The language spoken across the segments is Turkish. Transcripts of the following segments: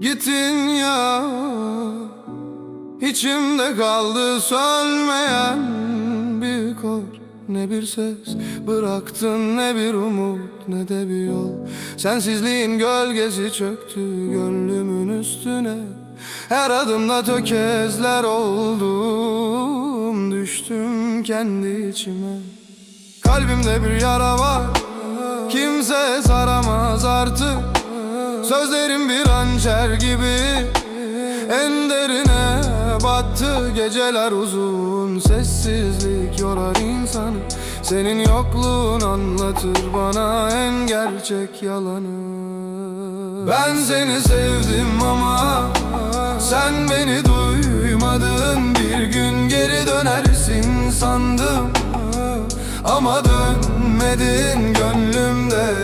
Gittin ya İçimde kaldı sönmeyen bir kor. Ne bir ses bıraktın ne bir umut ne de bir yol. Sensizliğin gölgesi çöktü gönlümün üstüne. Her adımda tökezler oldum Düştüm kendi içime. Kalbimde bir yara var Kimse saramaz artık Sözlerim bir hançer gibi. En derine battı Geceler uzun. Sessizlik yorar insanı. Senin yokluğun anlatır bana En gerçek yalanı. Ben seni sevdim ama Sen beni duymadın. Bir gün geri dönersin sandım. Ama dönmedin gönlümde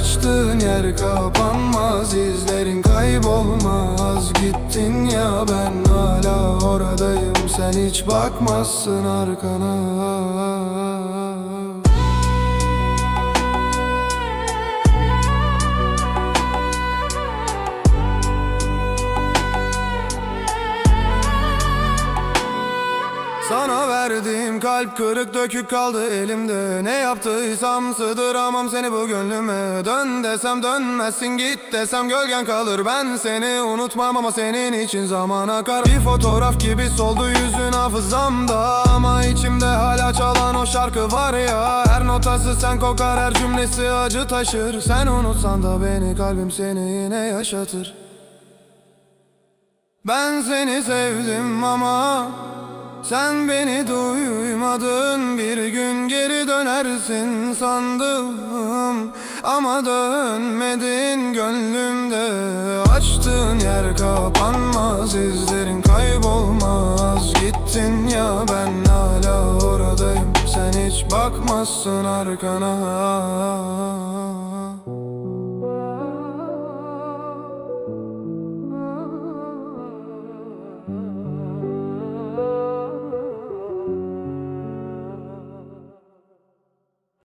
Açtığın yer kapanmaz izlerin kaybolmaz. Gittin ya ben hala oradayım. Sen hiç bakmazsın arkana Verdiğim kalp kırık dökük kaldı elimde. Ne yaptıysam sığdıramam seni bu gönlüme. Dön desem dönmezsin git desem gölgen kalır. Ben seni unutmam ama senin için zaman akar. Bir fotoğraf gibi soldu yüzün hafızamda. Ama içimde hala çalan o şarkı var ya. Her notası sen kokar her cümlesi acı taşır. Sen unutsan da beni kalbim seni yine yaşatır. Ben seni sevdim ama sen beni duymadın Bir gün geri dönersin sandım. Ama dönmedin gönlümde Açtığın yer kapanmaz izlerin kaybolmaz. Gittin ya ben hala oradayım. Sen hiç bakmazsın arkana